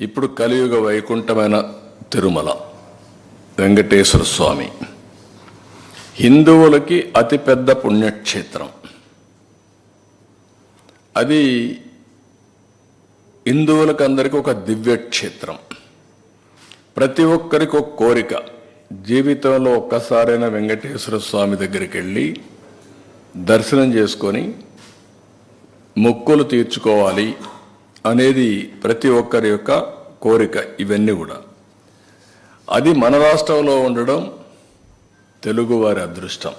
ఇప్పుడు కలియుగ వైకుంఠమైన తిరుమల. వెంకటేశ్వర స్వామి. హిందువులకి అతిపెద్ద పుణ్యక్షేత్రం. అది హిందువులకు అందరికీ ఒక దివ్యక్షేత్రం. ప్రతి ఒక్కరికి ఒక కోరిక. జీవితంలో ఒక్కసారైనా వెంకటేశ్వర స్వామి దగ్గరికి వెళ్ళి దర్శనం చేసుకొని మొక్కులు తీర్చుకోవాలి. అనేది ప్రతి ఒక్కరి యొక్క కోరిక ఇవన్నీ కూడా. అది మన రాష్ట్రంలో ఉండడం తెలుగువారి అదృష్టం.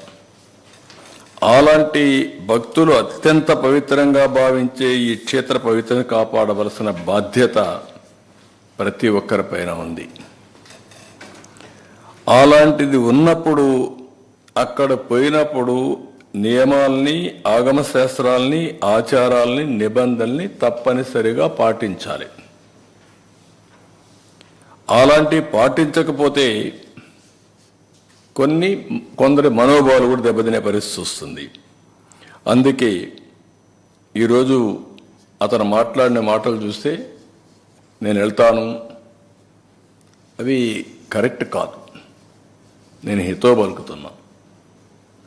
అలాంటి భక్తులు అత్యంత పవిత్రంగా భావించే ఈ క్షేత్ర పవిత్రను కాపాడవలసిన బాధ్యత ప్రతి ఒక్కరిపైన ఉంది. అలాంటిది ఉన్నప్పుడు అక్కడ పోయినప్పుడు నియమాల్ని ఆగమ శాస్త్రాల్ని ఆచారాల్ని నిబంధనల్ని తప్పనిసరిగా పాటించాలి. అలాంటి పాటించకపోతే కొన్ని కొందరి మనోభావాలు కూడా దెబ్బతినే పరిస్థితి వస్తుంది. అందుకే ఈరోజు అతను మాట్లాడిన మాటలు చూస్తే నేను వెళ్తాను. అవి కరెక్ట్ కాదు. నేను హితో బలుకుతున్నాను